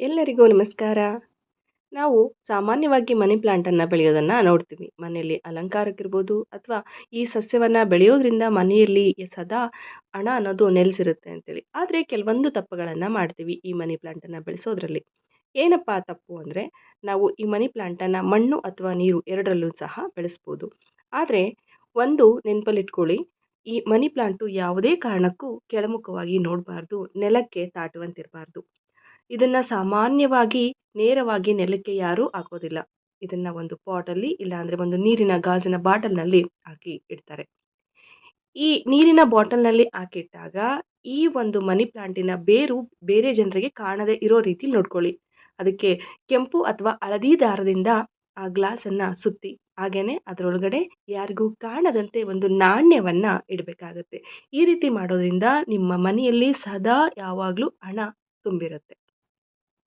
ಎಲ್ಲರಿಗೂ ನಮಸ್ಕಾರ. ನಾವು ಸಾಮಾನ್ಯವಾಗಿ ಮನಿ ಪ್ಲಾಂಟನ್ನು ಬೆಳೆಯೋದನ್ನು ನೋಡ್ತೀವಿ. ಮನೆಯಲ್ಲಿ ಅಲಂಕಾರಕ್ಕಿರ್ಬೋದು ಅಥವಾ ಈ ಸಸ್ಯವನ್ನು ಬೆಳೆಯೋದ್ರಿಂದ ಮನೆಯಲ್ಲಿ ಸದಾ ಹಣ ಅನ್ನೋದು ನೆಲೆಸಿರುತ್ತೆ ಅಂತೇಳಿ. ಆದರೆ ಕೆಲವೊಂದು ತಪ್ಪುಗಳನ್ನು ಮಾಡ್ತೀವಿ ಈ ಮನಿ ಪ್ಲಾಂಟನ್ನು ಬೆಳೆಸೋದ್ರಲ್ಲಿ. ಏನಪ್ಪ ತಪ್ಪು ಅಂದರೆ ನಾವು ಈ ಮನಿ ಪ್ಲಾಂಟನ್ನು ಮಣ್ಣು ಅಥವಾ ನೀರು ಎರಡರಲ್ಲೂ ಸಹ ಬೆಳೆಸ್ಬೋದು. ಆದರೆ ಒಂದು ನೆನಪಲ್ಲಿಟ್ಕೊಳ್ಳಿ, ಈ ಮನಿ ಪ್ಲಾಂಟು ಯಾವುದೇ ಕಾರಣಕ್ಕೂ ಕೆಳಮುಖವಾಗಿ ನೋಡಬಾರ್ದು, ನೆಲಕ್ಕೆ ತಾಟುವಂತಿರಬಾರ್ದು. ಇದನ್ನು ಸಾಮಾನ್ಯವಾಗಿ ನೇರವಾಗಿ ನೆಲಕ್ಕೆ ಯಾರೂ ಹಾಕೋದಿಲ್ಲ. ಇದನ್ನು ಒಂದು ಪಾಟಲ್ಲಿ ಇಲ್ಲಾಂದರೆ ಒಂದು ನೀರಿನ ಗಾಜಿನ ಬಾಟಲ್ನಲ್ಲಿ ಹಾಕಿ ಇಡ್ತಾರೆ. ಈ ನೀರಿನ ಬಾಟಲ್ನಲ್ಲಿ ಹಾಕಿಟ್ಟಾಗ ಈ ಒಂದು ಮನಿ ಪ್ಲಾಂಟಿನ ಬೇರು ಬೇರೆ ಜನರಿಗೆ ಕಾಣದೇ ಇರೋ ರೀತಿ ನೋಡ್ಕೊಳ್ಳಿ. ಅದಕ್ಕೆ ಕೆಂಪು ಅಥವಾ ಹಳದಿ ದಾರದಿಂದ ಆ ಗ್ಲಾಸನ್ನು ಸುತ್ತಿ ಹಾಗೆಯೇ ಅದರೊಳಗಡೆ ಯಾರಿಗೂ ಕಾಣದಂತೆ ಒಂದು ನಾಣ್ಯವನ್ನು ಇಡಬೇಕಾಗತ್ತೆ. ಈ ರೀತಿ ಮಾಡೋದ್ರಿಂದ ನಿಮ್ಮ ಮನೆಯಲ್ಲಿ ಸದಾ ಯಾವಾಗಲೂ ಹಣ ತುಂಬಿರುತ್ತೆ.